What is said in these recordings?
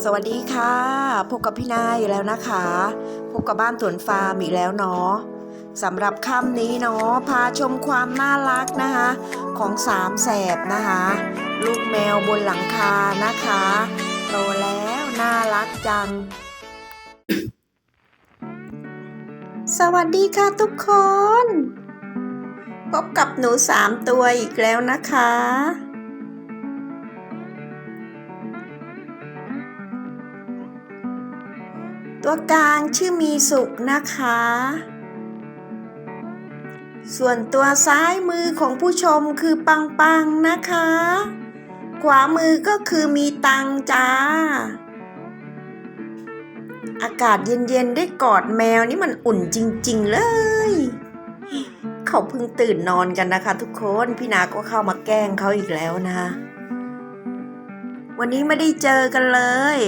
สวัสดีค่ะพบกับพี่นายอีกแล้วนะคะ พบกับบ้านสวนฟาร์มอีกแล้วเนาะสำหรับค่ำนี้เนาะพาชมความน่ารักนะคะ ของสามแสบนะคะ ลูกแมวบนหลังคานะคะโตแล้วน่ารักจัง สวัสดีค่ะทุกคน พบกับหนูสามตัวอีกแล้วนะคะ ตัวกลางชื่อมีสุขนะคะ ส่วนตัวซ้ายมือของผู้ชมคือปังปังนะคะ ขวามือก็คือมีตังจ้า อากาศเย็นๆได้กอดแมวนี่มันอุ่นจริง ๆ เลย เขาเพิ่งตื่นนอนกันนะคะ ทุกคน พี่นาก็เข้ามาแกล้งเขาอีกแล้วนะ วันนี้ไม่ได้เจอกันเลย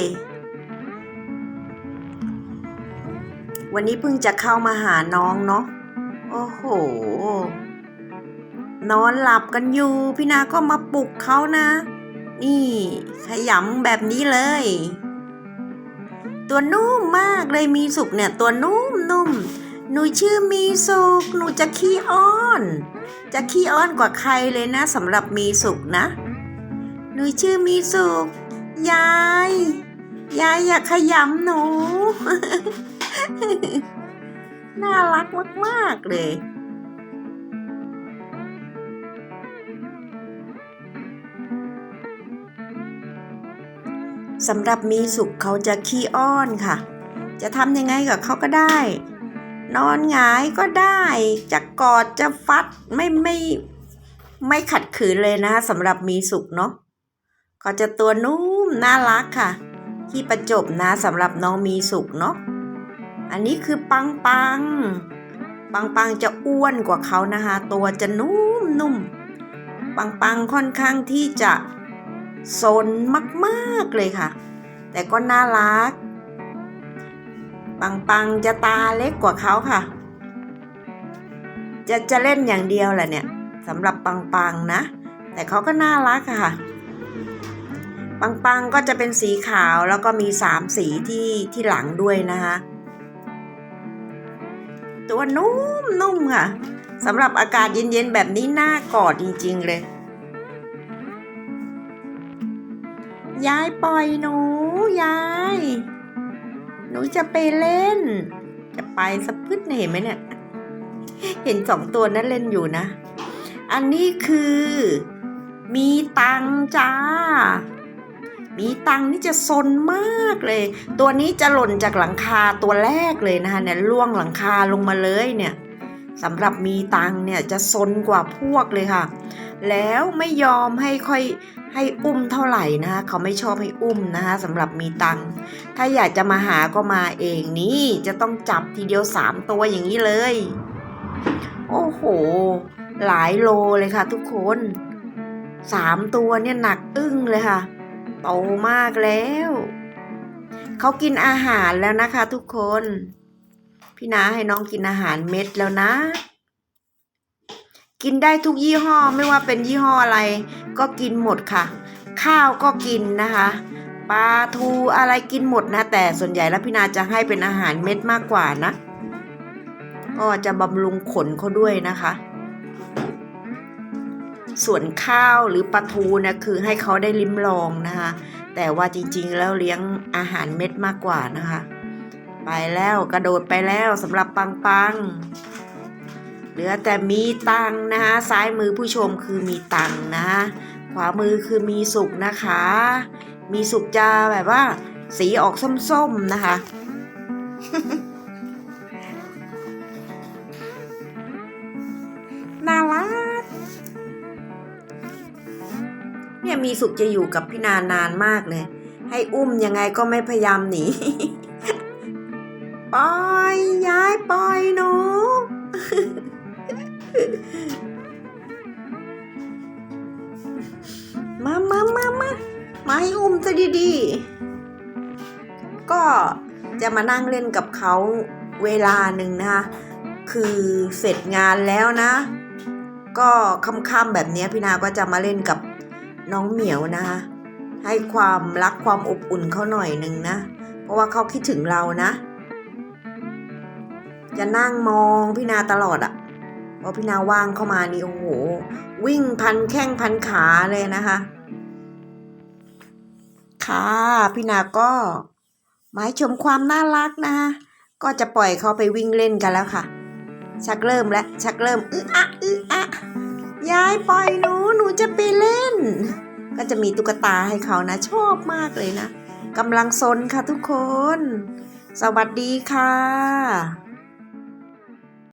วันนี้เพิ่งจะเข้ามาหาน้องเนาะ โอ้โห นอนหลับกันอยู่ พี่นาก็มาปลุกเขานะ นี่ ขยำแบบนี้เลย ตัวนุ่มมากเลยมีสุกเนี่ย ตัวนุ่มนุ่มหนูชื่อมีสุกหนูจะขี้อ้อน จะขี้อ้อนกว่าใครเลยนะสำหรับมีสุกนะ หนูชื่อมีสุกยาย ยายอย่าขยำหนู น่ารักมาก ๆ เลย สำหรับมีสุขเขาจะขี้อ้อนค่ะ จะทำยังไงกับเขาก็ได้ นอนหงายก็ได้ จะกอดจะฟัดไม่ไม่ไม่ขัดขืนเลยนะสำหรับมีสุขเนาะเขาจะตัวนุ่มน่ารักค่ะ ที่ประจบนะสำหรับน้องมีสุขเนาะ อันนี้คือปังปัง ปังปังจะอ้วนกว่าเขานะคะ ตัวจะนุ่มนุ่ม ปังปังค่อนข้างที่จะซนมากๆเลยค่ะ แต่ก็น่ารัก ปังปังจะตาเล็กกว่าเขาค่ะ จะจะเล่นอย่างเดียวแหละเนี่ยสำหรับปังปังนะ แต่เขาก็น่ารักค่ะปังปังก็จะเป็นสีขาวแล้วก็มีสามสีที่ที่หลังด้วยนะคะ ตัวนุ่มนุ่มค่ะสำหรับอากาศเย็นๆแบบนี้น่ากอดจริง ๆ เลย ยายปล่อยหนู ยาย หนูจะไปเล่น จะไปสักพึดเนี่ยเห็นไหมเนี่ย เห็นสองตัวนั้นเล่นอยู่นะ อันนี้คือ มีตังจ้า มีตังนี่จะซนมากเลย ตัวนี้จะหล่นจากหลังคาตัวแรกเลยนะคะเนี่ยล่วงหลังคาลงมาเลยเนี่ยสำหรับมีตังเนี่ยจะซนกว่าพวกเลยค่ะ แล้วไม่ยอมให้ค่อยให้อุ้มเท่าไหร่นะคะเขาไม่ชอบให้อุ้มนะคะสำหรับมีตังถ้าอยากจะมาหาก็มาเองนี่จะต้องจับทีเดียวสามตัวอย่างนี้เลย โอ้โห หลายโลเลยค่ะทุกคนสามตัวเนี่ยหนักอึ้งเลยค่ะ โตมากแล้ว เขากินอาหารแล้วนะคะทุกคน พี่นาให้น้องกินอาหารเม็ดแล้วนะ กินได้ทุกยี่ห้อไม่ว่าเป็นยี่ห้ออะไร ก็กินหมดค่ะ ข้าวก็กินนะคะปลาทูอะไรกินหมดนะ แต่ส่วนใหญ่แล้วพี่นาจะให้เป็นอาหารเม็ดมากกว่านะ ก็จะบำรุงขนเขาด้วยนะคะ ส่วนข้าวหรือปลาทูนี่ยคือให้เขาได้ลิ้มลองนะคะ แต่ว่าจริงๆแล้วเลี้ยงอาหารเม็ดมากกว่านะคะ ไปแล้วกระโดดไปแล้วสำหรับปังปังเหลือแต่มีตังนะคะซ้ายมือผู้ชมคือมีตังค์นะขวามือคือมีสุกนะคะ มีสุกจะแบบว่า สีออกส้มๆนะคะ เนี่ยมีสุขจะอยู่กับพี่นานานมากเลย ให้อุ้มยังไงก็ไม่พยายามหนี ปล่อยย้ายปล่อยหนูมามามามามาให้อุ้มซะดีๆ ก็จะมานั่งเล่นกับเขาเวลาหนึ่งนะคะ คือเสร็จงานแล้วนะ ก็ค่ำๆแบบนี้พี่นาก็จะมาเล่นกับ น้องเหมียวนะคะ ให้ความรักความอบอุ่นเขาหน่อยหนึ่งนะ เพราะว่าเขาคิดถึงเรานะ จะนั่งมองพี่นาตลอดอะ่ะพอพี่นาว่างเข้ามานี่โอ้โห วิ่งพันแข้งพันขาเลยนะคะค่ะพี่นาก็หมายชมความน่ารักนะคะก็จะปล่อยเขาไปวิ่งเล่นกันแล้วค่ะ ชักเริ่มแล้วชักเริ่มอึอะอึอะยายปล่อยหนูหนู ก็จะมีตุ๊กตาให้เขานะชอบมากเลยนะกำลังซนค่ะทุกคน สวัสดีค่ะ